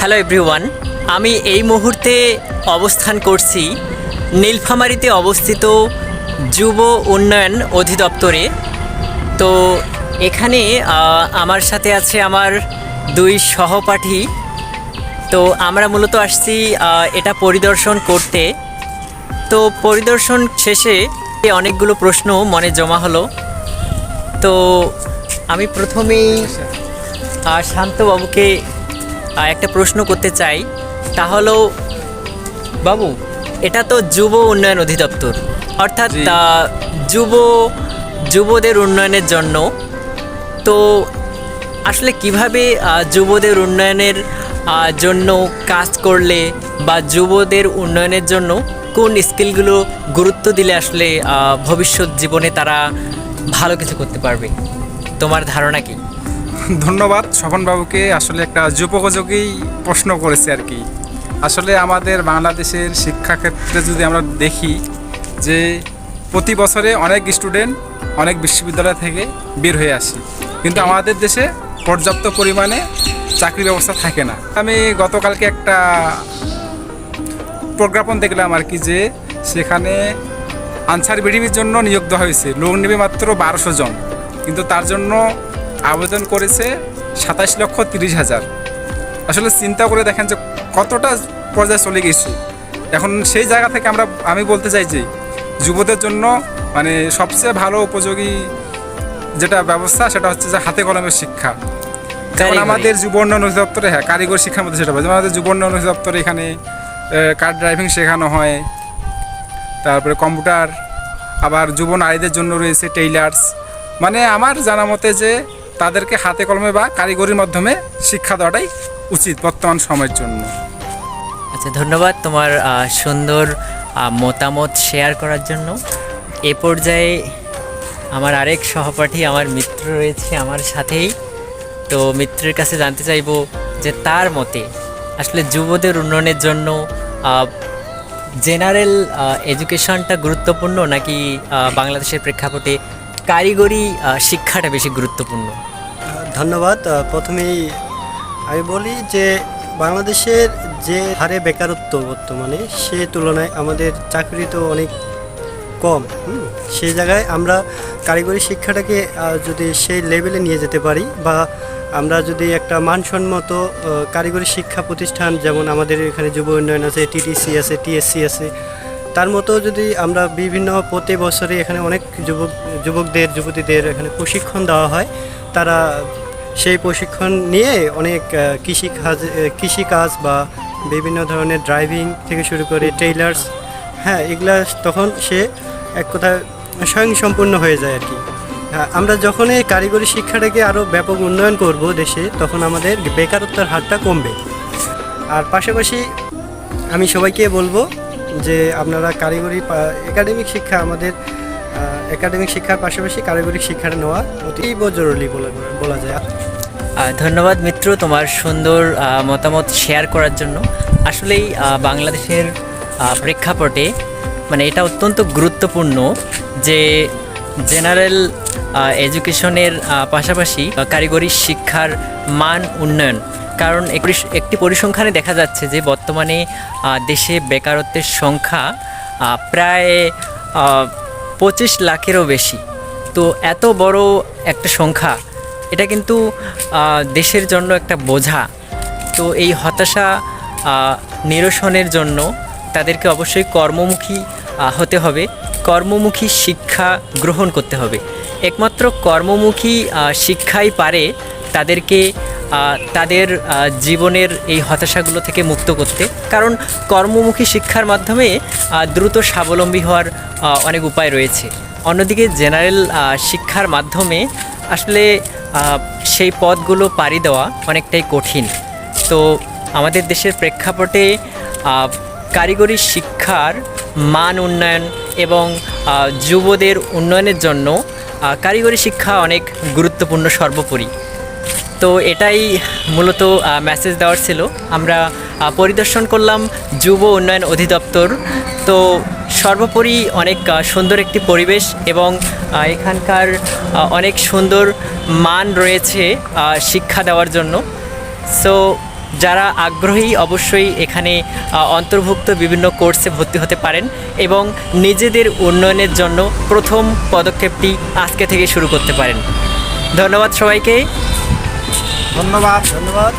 Hello everyone আমি এই মুহূর্তে অবস্থান করছি নীলফামারীতে অবস্থিত যুব উন্নয়ন অধিদপ্তরে। তো এখানে আমার সাথে আছে আমার দুই সহপাঠী। তো আমরা মূলত আসছি এটা পরিদর্শন করতে। তো পরিদর্শন শেষে অনেকগুলো প্রশ্ন মনে জমা হলো। তো আমি প্রথমেই শান্তবাবুকে একটা প্রশ্ন করতে চাই তা হলো বাবু এটা তো যুব উন্নয়ন অধিদপ্তর। অর্থাৎ যুব যুবদের উন্নয়নের জন্য তো আসলে কীভাবে যুবদের উন্নয়নের জন্য কাজ করলে বা যুবদের উন্নয়নের জন্য কোন স্কিলগুলো গুরুত্ব দিলে আসলে ভবিষ্যৎ জীবনে তারা ভালো কিছু করতে পারবে? তোমার ধারণা কি? ধন্যবাদ। স্বপনবাবুকে আসলে একটা যুপোপযোগী প্রশ্ন করেছে আর কি। আসলে আমাদের বাংলাদেশের শিক্ষাক্ষেত্রে যদি আমরা দেখি যে প্রতি বছরে অনেক স্টুডেন্ট অনেক বিশ্ববিদ্যালয় থেকে বের হয়ে আসে। কিন্তু আমাদের দেশে পর্যাপ্ত পরিমাণে চাকরি ব্যবস্থা থাকে না। আমি গতকালকে একটা প্রজ্ঞাপন দেখলাম আর কি যে সেখানে আনসার বিডিবির জন্য নিয়োগ দেওয়া হয়েছে। লোক নেবে মাত্র বারোশো জন। কিন্তু তার জন্য আবেদন করেছে সাতাশ লক্ষ তিরিশ হাজার। আসলে চিন্তা করে দেখেন যে কতটা পর্যায়ে চলে গেছে। এখন সেই জায়গা থেকে আমরা আমি বলতে চাই যে যুবদের জন্য মানে সবচেয়ে ভালো উপযোগী যেটা ব্যবস্থা সেটা হচ্ছে যে হাতে কলমের শিক্ষা। যেমন আমাদের যুব উন্নয়ন অধিদপ্তরে হ্যাঁ কারিগরি শিক্ষার মধ্যে সেটা। যেমন আমাদের যুব উন্নয়ন অধিদপ্তরে এখানে কার ড্রাইভিং শেখানো হয়। তারপরে কম্পিউটার আবার যুব নারীদের জন্য রয়েছে টেইলার্স। মানে আমার জানা মতে যে তাদেরকে হাতে কলমে বা কারিগরির মাধ্যমে শিক্ষা দেওয়াটাই উচিত বর্তমান সময়ের জন্য। আচ্ছা ধন্যবাদ তোমার সুন্দর মতামত শেয়ার করার জন্য। এ পর্যায়ে আমার আরেক সহপাঠী, আমার মিত্র রয়েছে আমার সাথেই। তো মিত্রের কাছে জানতে চাইব যে তার মতে, আসলে যুবদের উন্নয়নের জন্য জেনারেল এডুকেশনটা গুরুত্বপূর্ণ নাকি বাংলাদেশের প্রেক্ষাপটে কারিগরি শিক্ষাটা বেশি গুরুত্বপূর্ণ? ধন্যবাদ। প্রথমেই আমি বলি যে বাংলাদেশের যে হারে বেকারত্ব বর্তমানে, সে তুলনায় আমাদের চাকরি তো অনেক কম সেই জায়গায় আমরা কারিগরি শিক্ষাটাকে যদি সেই লেভেলে নিয়ে যেতে পারি বা আমরা যদি একটা মানসম্মত কারিগরি শিক্ষা প্রতিষ্ঠান, যেমন আমাদের এখানে যুব উন্নয়ন আছে, টিটিসি আছে, টিএসসি আছে, তার মতো যদি আমরা বিভিন্ন প্রতি বছরে এখানে অনেক যুবক, যুবকদের, যুবতীদের এখানে প্রশিক্ষণ দেওয়া হয়, তারা সেই প্রশিক্ষণ নিয়ে অনেক কৃষিকাজ কৃষিকাজ বা বিভিন্ন ধরনের ড্রাইভিং থেকে শুরু করে টেইলার্স হ্যাঁ এগুলা তখন সে এক কথা স্বয়ংসম্পূর্ণ হয়ে যায় আর কি। আমরা যখন এই কারিগরি শিক্ষাটাকে আরও ব্যাপক উন্নয়ন করব দেশে, তখন আমাদের বেকারত্বের হারটা কমবে। আর পাশাপাশি আমি সবাইকে বলব যে আপনারা কারিগরি একাডেমিক শিক্ষা আমাদের একাডেমিক শিক্ষার পাশাপাশি কারিগরি শিক্ষাটা নেওয়া অতীব জরুরি বলে বলা যায়। ধন্যবাদ মিত্র তোমার সুন্দর মতামত শেয়ার করার জন্য। আসলেই বাংলাদেশের প্রেক্ষাপটে মানে এটা অত্যন্ত গুরুত্বপূর্ণ যে জেনারেল এডুকেশনের পাশাপাশি কারিগরি শিক্ষার মান উন্নয়ন। কারণ একটি- পরিসংখ্যানে দেখা যাচ্ছে যে বর্তমানে দেশে বেকারত্বের সংখ্যা প্রায় পঁচিশ লাখেরও বেশি। তো এত বড় একটা সংখ্যা, এটা কিন্তু দেশের জন্য একটা বোঝা। তো এই হতাশা নিরসনের জন্য তাদেরকে অবশ্যই কর্মমুখী হতে হবে। কর্মমুখী শিক্ষা গ্রহণ করতে হবে। একমাত্র কর্মমুখী শিক্ষাই পারে তাদেরকে তাদের জীবনের এই হতাশাগুলো থেকে মুক্ত করতে। কারণ কর্মমুখী শিক্ষার মাধ্যমে দ্রুত স্বাবলম্বী হওয়ার অনেক উপায় রয়েছে। অন্যদিকে জেনারেল শিক্ষার মাধ্যমে আসলে সেই পথগুলো পাড়ি দেওয়া অনেকটাই কঠিন। তো আমাদের দেশের প্রেক্ষাপটে কারিগরি শিক্ষার মান উন্নয়ন এবং যুবদের উন্নয়নের জন্য কারিগরি শিক্ষা অনেক গুরুত্বপূর্ণ সর্বোপরি। তো এটাই মূলত মেসেজ দেওয়ার ছিল। আমরা পরিদর্শন করলাম যুব উন্নয়ন অধিদপ্তর। তো সর্বোপরি অনেক সুন্দর একটি পরিবেশ এবং এখানকার অনেক সুন্দর মান রয়েছে শিক্ষা দেওয়ার জন্য। সো যারা আগ্রহী অবশ্যই এখানে অন্তর্ভুক্ত বিভিন্ন কোর্সে ভর্তি হতে পারেন এবং নিজেদের উন্নয়নের জন্য প্রথম পদক্ষেপটি আজকে থেকে শুরু করতে পারেন। ধন্যবাদ সবাইকে। ধন্যবাদ। ধন্যবাদ।